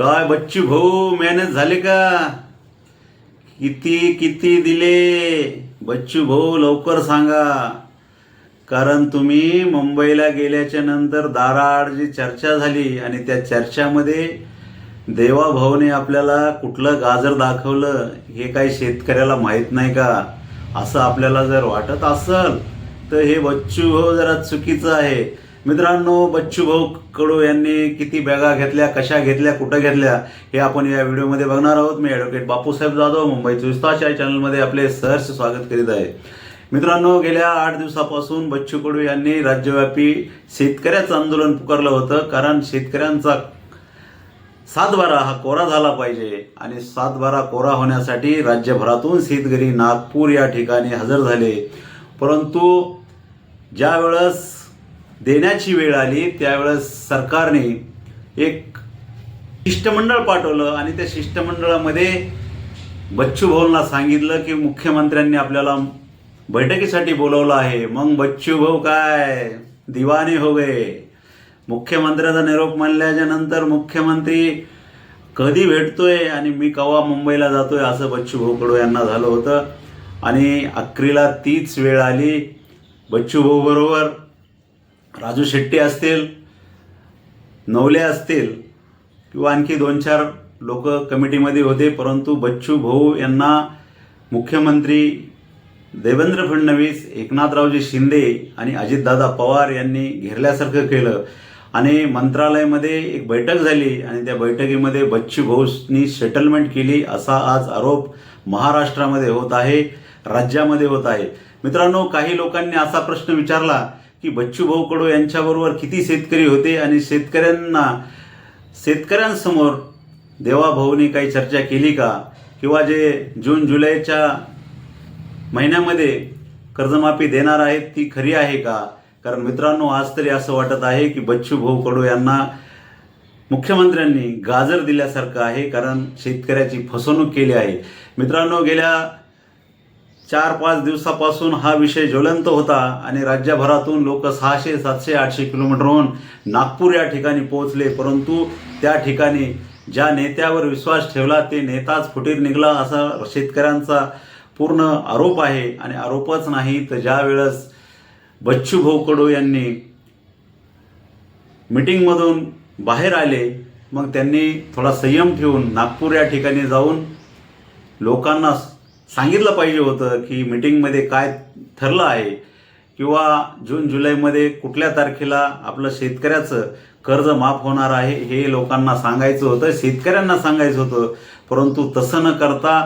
काय बच्चू भाऊ मेहनत झाले का? किती किती दिले? बच्चू भाऊ लवकर सांगा. कारण तुम्ही मुंबईला गेल्याच्यानंतर दाराआड जी चर्चा झाली आणि त्या चर्चामध्ये देवाभाऊने आपल्याला कुठलं गाजर दाखवलं हे काही शेतकऱ्याला माहीत नाही का? असं आपल्याला जर वाटत असल तर हे बच्चू भाऊ जरा चुकीचं आहे. मित्रांनो बच्चू भाऊ कडू यांनी किती बॅगा घेतल्या कशा घेतल्या कुठं घेतल्या हे आपण या व्हिडिओमध्ये बघणार आहोत. मी ॲडव्होकेट बापूसाहेब जाधव मुंबई चोवीस या चॅनलमध्ये आपले सहर्ष स्वागत करीत आहे. मित्रांनो गेल्या आठ दिवसापासून बच्चू कडू यांनी राज्यव्यापी शेतकऱ्याचं आंदोलन पुकारलं होतं कारण शेतकऱ्यांचा सातबारा हा कोरा झाला पाहिजे आणि सातबारा कोरा होण्यासाठी राज्यभरातून शेतकरी नागपूर या ठिकाणी हजर झाले. परंतु ज्या वेळेस देण्याची वेळ आली त्यावेळेस सरकारने एक शिष्टमंडळ पाठवलं आणि त्या शिष्टमंडळामध्ये बच्चू भाऊंना सांगितलं की मुख्यमंत्र्यांनी आपल्याला बैठकीसाठी बोलवलं आहे. मग बच्चू भाऊ काय? दिवाने हो गए. मुख्यमंत्र्याचा निरोप म्हणल्याच्या नंतर मुख्यमंत्री कधी भेटतोय आणि मी कवा मुंबईला जातोय असं बच्चू भाऊ कडू यांना झालं होतं. आणि अक्रीला तीच वेळ आली. बच्चू भाऊ बरोबर राजू शेट्टी असतील नवले असतील किंवा आणखी दोन चार लोक कमिटीमध्ये होते परंतु बच्चू भाऊ यांना मुख्यमंत्री देवेंद्र फडणवीस एकनाथरावजी शिंदे आणि अजितदादा पवार यांनी घेरल्यासारखं केलं. आणि मंत्रालयामध्ये एक बैठक झाली आणि त्या बैठकीमध्ये बच्चू भाऊनी सेटलमेंट केली असा आज आरोप महाराष्ट्रामध्ये होत आहे राज्यामध्ये होत आहे. मित्रांनो काही लोकांनी असा प्रश्न विचारला की बच्चू भाऊ कडू यांच्याबरोबर किती शेतकरी होते आणि शेतकऱ्यांना शेतकऱ्यांसमोर देवाभाऊनी काही चर्चा केली का? किंवा जे जून जुलैच्या महिन्यामध्ये कर्जमाफी देणार आहेत ती खरी आहे का? कारण मित्रांनो आज तरी असं वाटत आहे की बच्चू भाऊ कडू यांना मुख्यमंत्र्यांनी गाजर दिल्यासारखं आहे कारण शेतकऱ्याची फसवणूक केली आहे. मित्रांनो गेल्या चार पाच दिवसापासून हा विषय ज्वलंत होता आणि राज्यभरातून लोक सहाशे सातशे आठशे किलोमीटरहून नागपूर या ठिकाणी पोहोचले. परंतु त्या ठिकाणी ज्या नेत्यावर विश्वास ठेवला ते नेताच फुटीर निघला असा शेतकऱ्यांचा पूर्ण आरोप आहे. आणि आरोपच नाही तर ज्या वेळेस बच्चू भाऊ कडू यांनी मीटिंगमधून बाहेर आले मग त्यांनी थोडा संयम ठेवून नागपूर या ठिकाणी जाऊन लोकांना सांगितलं पाहिजे होतं की मीटिंगमध्ये काय ठरलं आहे किंवा जून जुलैमध्ये कुठल्या तारखेला आपलं शेतकऱ्याचं कर्ज माफ होणार आहे हे लोकांना सांगायचं होतं शेतकऱ्यांना सांगायचं होतं. परंतु तसं न करता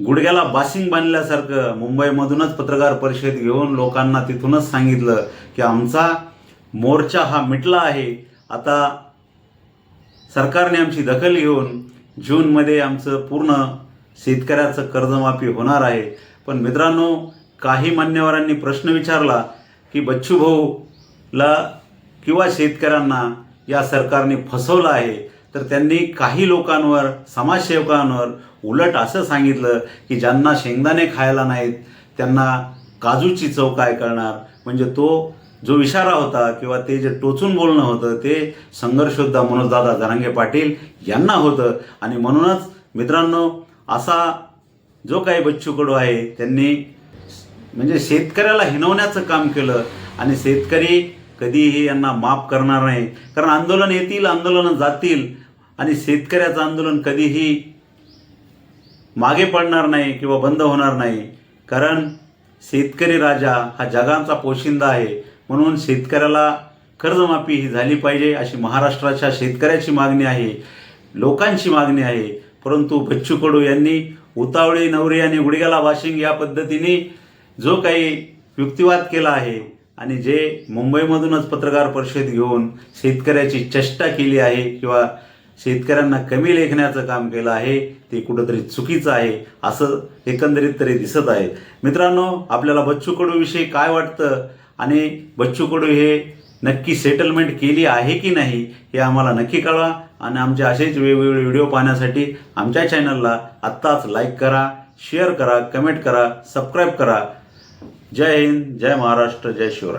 गुडघ्याला बाशिंग बांधल्यासारखं मुंबईमधूनच पत्रकार परिषद घेऊन लोकांना तिथूनच सांगितलं की आमचा मोर्चा हा मिटला आहे. आता सरकारने आमची दखल घेऊन जूनमध्ये आमचं पूर्ण शेतकऱ्याचं कर्जमाफी होणार आहे. पण मित्रांनो काही मान्यवरांनी प्रश्न विचारला की बच्चू भाऊला किंवा शेतकऱ्यांना या सरकारने फसवलं आहे तर त्यांनी काही लोकांवर समाजसेवकांवर उलट असं सांगितलं की ज्यांना शेंगदाणे खायला नाहीत त्यांना काजूची चव काय करणार? म्हणजे तो जो इशारा होता किंवा ते जे टोचून बोलणं होतं ते संघर्षोद्धा मनोजदादा जरांगे पाटील यांना होतं. आणि म्हणूनच मित्रांनो असा जो काही बच्चू कडू आहे त्यांनी म्हणजे शेतकऱ्याला हिनवण्याचं काम केलं आणि शेतकरी कधीही यांना माफ करणार नाही. कारण आंदोलन येतील आंदोलनं जातील आणि शेतकऱ्याचं आंदोलन कधीही मागे पडणार नाही किंवा बंद होणार नाही. कारण शेतकरी राजा हा जगांचा पोशिंदा आहे. म्हणून शेतकऱ्याला कर्जमाफी ही झाली पाहिजे अशी महाराष्ट्राच्या शेतकऱ्याची मागणी आहे लोकांची मागणी आहे. परंतु बच्चू कडू यांनी उतावळी नवरी आणि गुडघ्याला वाशिंग या पद्धतीने जो काही युक्तिवाद केला आहे आणि जे मुंबईमधूनच पत्रकार परिषद घेऊन शेतकऱ्याची चेष्टा केली आहे किंवा शेतकऱ्यांना कमी लेखण्याचं काम केलं आहे ते कुठंतरी चुकीचं आहे असं एकंदरीत तरी दिसत आहे. मित्रांनो आपल्याला बच्चू कडूविषयी काय वाटतं? आणि बच्चू कडू हे नक्की सेटलमेंट केली आहे की नाही हे आम्हाला नक्की कळवा. आणि आमचे असेच वेगवेगळे व्हिडिओ पाहण्यासाठी आमच्या चॅनलला आत्ताच लाईक करा शेअर करा कमेंट करा सबस्क्राईब करा. जय हिंद जय महाराष्ट्र जय शिवराय.